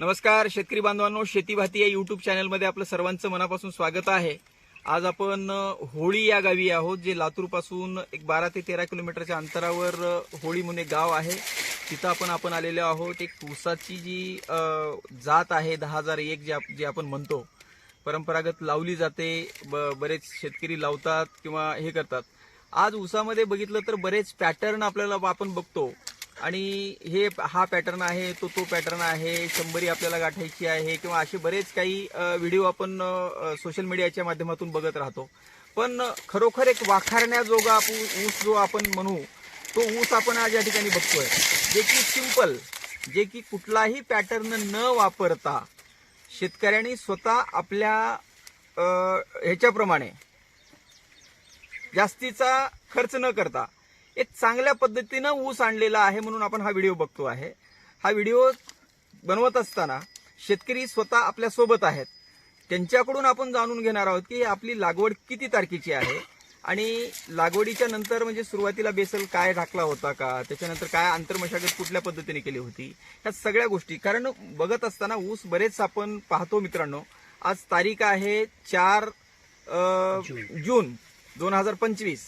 नमस्कार शेतकरी बांधवांनो. शेती भाती या युट्यूब चॅनलमध्ये आपलं सर्वांचं मनापासून स्वागत आहे. आज आपण होळी या गावी आहोत जे लातूरपासून एक बारा ते तेरा किलोमीटरच्या अंतरावर होळी म्हणून एक गाव आहे. तिथं आपण आपण आलेलो आहोत. एक ऊसाची जी जात आहे दहा हजार एक जे आप- जे आपण म्हणतो परंपरागत लावली जाते. ब- बरेच शेतकरी लावतात किंवा हे करतात. आज ऊसामध्ये बघितलं तर बरेच पॅटर्न आपल्याला आपण बघतो. आणि हे हा पॅटर्न आहे तो तो पॅटर्न आहे शंभरी आपल्याला गाठायची आहे किंवा असे बरेच काही व्हिडिओ आपण सोशल मीडियाच्या माध्यमातून बघत राहतो. पण खरोखर एक वाखारण्याजोगा ऊस जो आपण म्हणू तो ऊस आपण आज या ठिकाणी बघतोय. जे की सिंपल जे की कुठलाही पॅटर्न न वापरता शेतकऱ्यांनी स्वतः आपल्या ह्याच्याप्रमाणे जास्तीचा खर्च न करता एक चांगल्या पद्धतीनं ऊस आणलेला आहे म्हणून आपण हा व्हिडिओ बघतो आहे. हा व्हिडिओ बनवत असताना शेतकरी स्वतः आपल्यासोबत आहेत. त्यांच्याकडून आपण जाणून घेणार आहोत की आपली लागवड किती तारखेची आहे आणि लागवडीच्या नंतर म्हणजे सुरुवातीला बेसल काय टाकला होता का त्याच्यानंतर काय आंतरमशागत कुठल्या पद्धतीने केली होती ह्या सगळ्या गोष्टी. कारण बघत असताना ऊस बरेच आपण पाहतो मित्रांनो. आज तारीख आहे चार जून दोन हजार पंचवीस.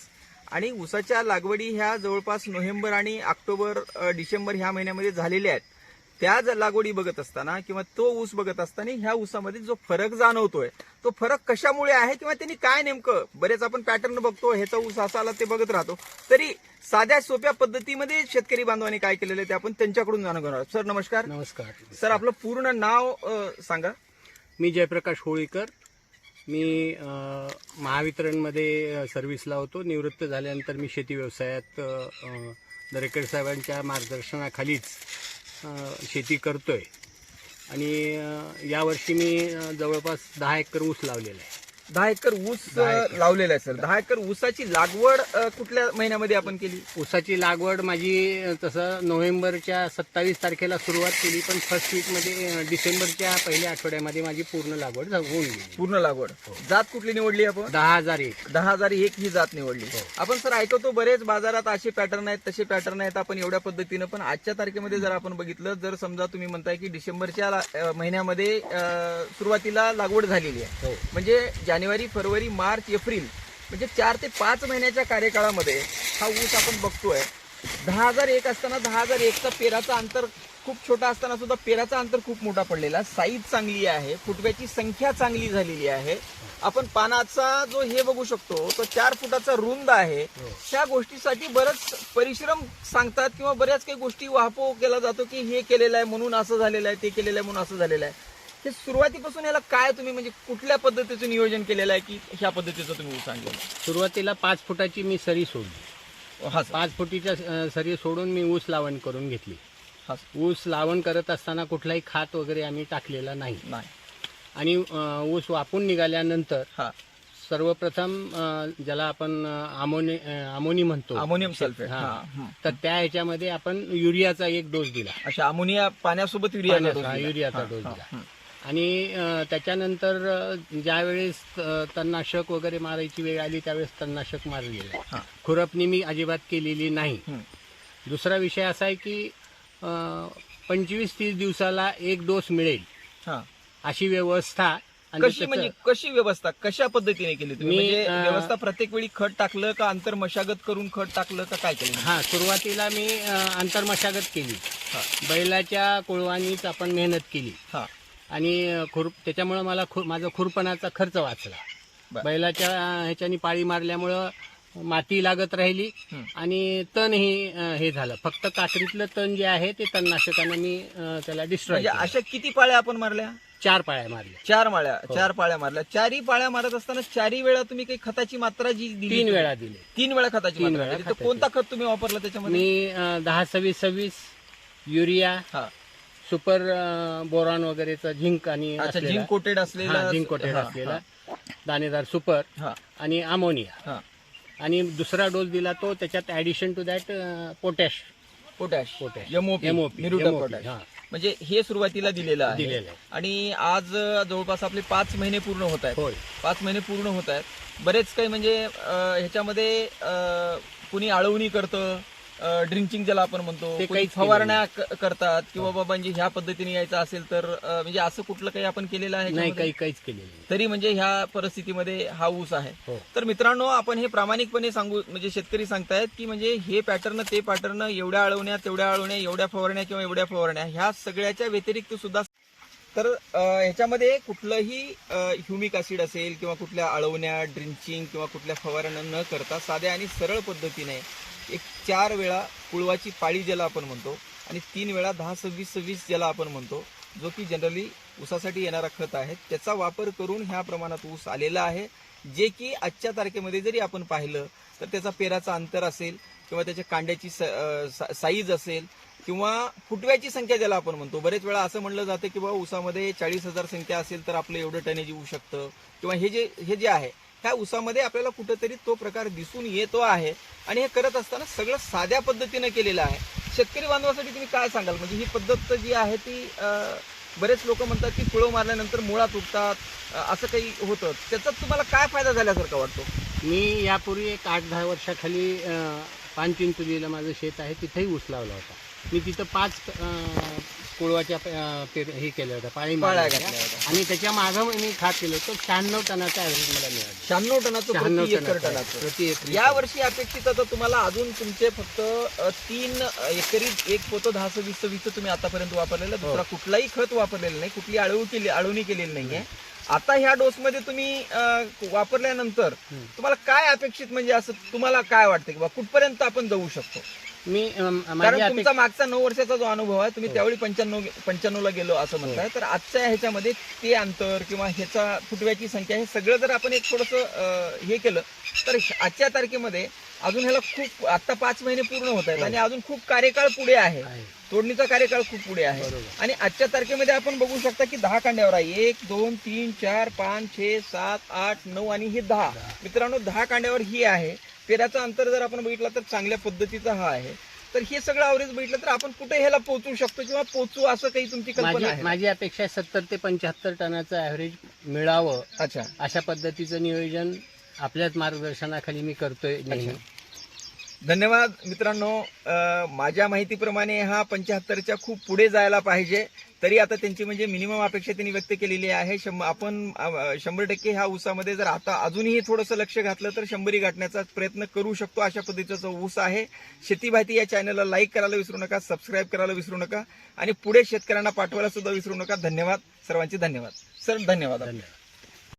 आणि ऊसाच्या लागवडी ह्या जवळपास नोव्हेंबर आणि ऑक्टोबर डिसेंबर ह्या महिन्यामध्ये झालेल्या आहेत. त्या ज- लागवडी बघत असताना किंवा तो ऊस बघत असताना ह्या ऊसामध्ये जो फरक जाणवतोय तो फरक कशामुळे आहे किंवा त्यांनी काय नेमकं बरेच आपण पॅटर्न बघतो ह्याचा ऊस असा आला ते बघत राहतो. तरी साध्या सोप्या पद्धतीमध्ये शेतकरी बांधवांनी काय केलेलं आहे ते आपण त्यांच्याकडून जाणून घेणार सर नमस्कार. नमस्कार. सर आपलं पूर्ण नाव सांगा. मी जयप्रकाश होळीकर मी महावितरणमध्ये सर्व्हिसला होतो. निवृत्त झाल्यानंतर मी शेती व्यवसायात दरेकर साहेबांच्या मार्गदर्शनाखालीच शेती करतो आहे आणि यावर्षी मी जवळपास दहा एकर ऊस लावलेला आहे. दहा एकर ऊस अ. लावलेला आहे सर. दहा एकर ऊसाची लागवड अ, कुठल्या महिन्यामध्ये आपण केली? ऊसाची लागवड माझी अ, तसं नोव्हेंबरच्या सत्तावीस तारखेला सुरुवात केली पण फर्स्ट वीकमध्ये अ, डिसेंबरच्या पहिल्या आठवड्यामध्ये माझी पूर्ण लागवड झा- होऊन गेली. पूर्ण लागवड. हो. जात कुठली निवडली आपण? दहा हजार एक. दहा हजार एक ही जात निवडली. हो. आपण सर ऐकतो बरेच बाजारात असे पॅटर्न आहेत तसे पॅटर्न आहेत आपण एवढ्या पद्धतीनं पण आजच्या तारखेमध्ये जर आपण बघितलं जर समजा तुम्ही म्हणताय की डिसेंबरच्या ला- अ, महिन्यामध्ये अ, सुरुवातीला लागवड झालेली आहे. हो. म्हणजे जानेवारी फरवरी मार्च एप्रिल म्हणजे चार ते पाच महिन्याच्या कार्यकाळामध्ये हा ऊस आपण बघतोय. दहा हजार एक असताना दहा हजार एकचा पेराचा अंतर खूप छोटा असताना सुद्धा पेराचा अंतर खूप मोठा पडलेला. साईज चांगली आहे फुटव्याची संख्या चांगली झालेली आहे. आपण पानाचा जो हे बघू शकतो तो चार फुटाचा रुंद आहे. हो. त्या गोष्टीसाठी बरंच परिश्रम सांगतात किंवा बऱ्याच काही गोष्टी वाहपो केला जातो की हे केलेलं आहे म्हणून असं झालेलं आहे ते केलेलं आहे म्हणून असं झालेलं आहे. हे सुरुवातीपासून याला काय तुम्ही म्हणजे कुठल्या पद्धतीचं नियोजन केलेलं आहे की ह्या पद्धतीचं तुम्ही ऊस आणलेलं सुरुवातीला पाच फुटाची मी सरी सोडली. हा सर. पाच फुटीच्या अ, सरी सोडून मी ऊस लावण करून घेतली. हा सर. ऊस लावण करत असताना कुठलाही खात वगैरे आम्ही टाकलेला नाही. नाही. आणि अ, ऊस वापून निघाल्यानंतर हा. सर्वप्रथम अ, ज्याला आपण अ, अमोनी म्हणतो. Ammonium sulphate. हा. हा हं. तर त्या ह्याच्यामध्ये आपण युरियाचा एक डोस दिला. अच्छा अमोनिया पाण्यासोबत युरिया पाण्याचा, युरियाचा डोस दिला. आणि त्याच्यानंतर ज्यावेळेस तणनाशक वगैरे मारायची वेळ आली त्यावेळेस तणनाशक मारलेलं हा. आहे खुरपणी मी अजिबात केलेली नाही. दुसरा विषय असा आहे की पंचवीस तीस दिवसाला एक डोस मिळेल. हा. अशी व्यवस्था आणि कशी म्हणजे कशी व्यवस्था कशा पद्धतीने केली तुम्ही? म्हणजे व्यवस्था प्रत्येक वेळी खत टाकलं का अंतर मशागत करून खत टाकलं का काय केलं? हा सुरुवातीला मी अ, आंतरमशागत केली. बैलाच्या कुळवानीच आपण मेहनत केली. आणि खुर त्याच्यामुळं मला खुर माझा खुरपणाचा खर्च वाचला बर. बैलाच्या ह्याच्यानी पाळी मारल्यामुळं माती लागत राहिली हं. आणि तणही अ, हे झालं फक्त काकडीतलं तण जे आहे ते तणनाशकाने मी अ, त्याला डिस्ट्रॉय म्हणजे अशा किती पाळ्या आपण मारल्या चार पाळ्या मारल्या चार माळ्या हो. चार पाळ्या मारल्या चारही पाळ्या मारत असताना चारही वेळा तुम्ही काही खताची मात्रा जी दिली तीन वेळा दिले तीन वेळा खताची तीन मात्रा वेळा दिली. तर खताची. कोणता खत तुम्ही वापरला त्याच्यामध्ये मी अ, दहा सव्वीस सव्वीस युरिया हा सुपर बोरॉन वगैरेचा झिंक आणि अच्छा असलेला- झिंक कोटेड असलेला झिंक कोटेड हा, असलेला. दाणेदार सुपर हा. आणि अमोनिया. हा. आणि दुसरा डोस दिला तो त्याच्यात addition to that potash potash potash. MOP potash हा. म्हणजे हे सुरुवातीला दिलेलं आहे. दिलेलं आहे. आणि आज अं, जवळपास आपले पाच महिने पूर्ण होत आहेत. होय. पाच महिने पूर्ण होत आहेत. बरेच काही म्हणजे अं, ह्याच्यामध्ये अं, कुणी आळवणी करतं ड्रिंचिंग ज्याला आपण म्हणतो काहीच फवारण्या करतात किंवा बाबा म्हणजे ह्या पद्धतीने यायचं असेल तर म्हणजे असं कुठलं काही आपण केलेलं आहे नाही? काही काहीच केलेलं तरी म्हणजे ह्या परिस्थितीमध्ये हा ऊस आहे. हो. तर मित्रांनो आपण हे प्रामाणिकपणे सांगू म्हणजे शेतकरी सांगतायत की म्हणजे हे पॅटर्न ते पॅटर्न एवढ्या अळवण्या तेवढ्या अळवण्या एवढ्या फवारण्या किंवा एवढ्या फवारण्या ह्या सगळ्याच्या व्यतिरिक्त सुद्धा तर ह्याच्यामध्ये कुठलंही ह्युमिक ऍसिड असेल किंवा कुठल्या अळवण्या ड्रिंचिंग किंवा कुठल्या फवारण्या न करता साध्या आणि सरळ पद्धतीने चार वेळा कुळवाची पाळी ज्याला आपण म्हणतो आणि तीन वेळा दहा सव्वीस सव्वीस ज्याला आपण म्हणतो जो की जनरली ऊसासाठी येणारा खत आहे त्याचा वापर करून ह्या प्रमाणात ऊस आलेला आहे. जे की आजच्या तारखेमध्ये जरी आपण पाहिलं तर त्याचा पेराचा अंतर असेल किंवा त्याच्या कांड्याची साईज असेल किंवा फुटव्याची संख्या ज्याला आपण म्हणतो बरेच वेळा असं म्हणलं जातं की बाबा ऊसामध्ये चाळीस हजार संख्या असेल तर आपलं एवढं टनेज येऊ शकतं किंवा हे जे हे जे आहे ह्या ऊसामध्ये आपल्याला कुठंतरी तो प्रकार दिसून येतो आहे. आणि हे करत असताना सगळं साध्या पद्धतीनं केलेलं आहे. शेतकरी बांधवासाठी तुम्ही काय सांगाल? म्हणजे ही पद्धत जी आहे ती बरेच लोक म्हणतात की कुळव मारल्यानंतर मुळा तुटतात असं काही होतं. त्याचा तुम्हाला काय फायदा झाल्यासारखा वाटतो? मी यापूर्वी एक आठ दहा वर्षाखाली अं, पानचिंचोलीला माझं शेत आहे तिथेही ऊस लावला होता. मी तिथं पाच कोळवाच्या पेर हे केल्या होत्या पाळी पाळ्या मारल्या घातल्या होत्या. होत्या. आणि त्याच्या मागं मी खात केलं होतं शहाण्णव टनाचा ॲव्हरेज मला मिळालं शहाण्णव टनाचं शहाण्णव प्रति एकर टनाचं प्रति एकरी या वर्षी अपेक्षित आता तुम्हाला अजून तुमचे फक्त अ, तीन एकरी एक पोतं दहा सव्वीस सव्वीस तुम्ही आतापर्यंत वापरलेलं हो. दुसरा कुठलाही खत वापरलेलं नाही कुठली आळवू केली आळवणी केलेली नाहीये आता ह्या डोस मध्ये तुम्ही अ, वापरल्यानंतर हम्म. तुम्हाला काय अपेक्षित म्हणजे असं तुम्हाला काय वाटतं की बा कुठपर्यंत आपण जाऊ शकतो मी अं, माझी कारण अपेक्षा तुमचा मागचा नऊ वर्षाचा जो अनुभव आहे तुम्ही हो. त्यावेळी पंच्याण्णव पंच्याण्णवला गेलो असं म्हणताय तर आजच्या ह्याच्यामध्ये ते अंतर किंवा ह्याचा फुटव्याची संख्या हे सगळं जर आपण एक थोडस हे केलं तर आजच्या तारखेमध्ये अजून ह्याला खूप आता पाच महिने पूर्ण होत आहेत हो. आणि अजून खूप कार्यकाळ पुढे आहे आहे. तोडणीचा कार्यकाळ खूप पुढे आहे बरोबर आणि आजच्या तारखेमध्ये आपण बघू शकता की दहा कांड्यावर आहे एक दोन तीन चार पाच छे सात आठ नऊ आणि हे दहा. मित्रांनो दहा कांड्यावर ही आहे पेराचं अंतर जर आपण बघितलं तर चांगल्या पद्धतीचा हा आहे. तर हे सगळं अवरेज बघितलं तर आपण कुठे ह्याला पोहोचू शकतो किंवा पोहोचू असं काही तुमची कल्पना माझी आहे? माझी अपेक्षा सत्तर ते पंच्याहत्तर टनाचं ॲव्हरेज मिळावं. अच्छा. अशा पद्धतीचं नियोजन आपल्याच मार्गदर्शनाखाली मी करतोय नेहमी. धन्यवाद मित्रांनो. माझ्या माहितीप्रमाणे हा पंच्याहत्तरच्या खूप पुढे जायला पाहिजे. तरी आता त्यांची म्हणजे मिनिमम अपेक्षा त्यांनी व्यक्त केलेली आहे. शं आपण शंभर टक्के ह्या ऊसामध्ये जर आता अजूनही थोडंसं लक्ष घातलं तर शंभरी गाठण्याचा प्रयत्न करू शकतो अशा पद्धतीचा ऊस आहे. शेती माहिती या चॅनलला लाईक करायला विसरू नका सबस्क्राईब करायला विसरू नका आणि पुढे शेतकऱ्यांना पाठवायला सुद्धा विसरू नका. धन्यवाद. सर्वांचे धन्यवाद. सर धन्यवाद. धन्यवाद.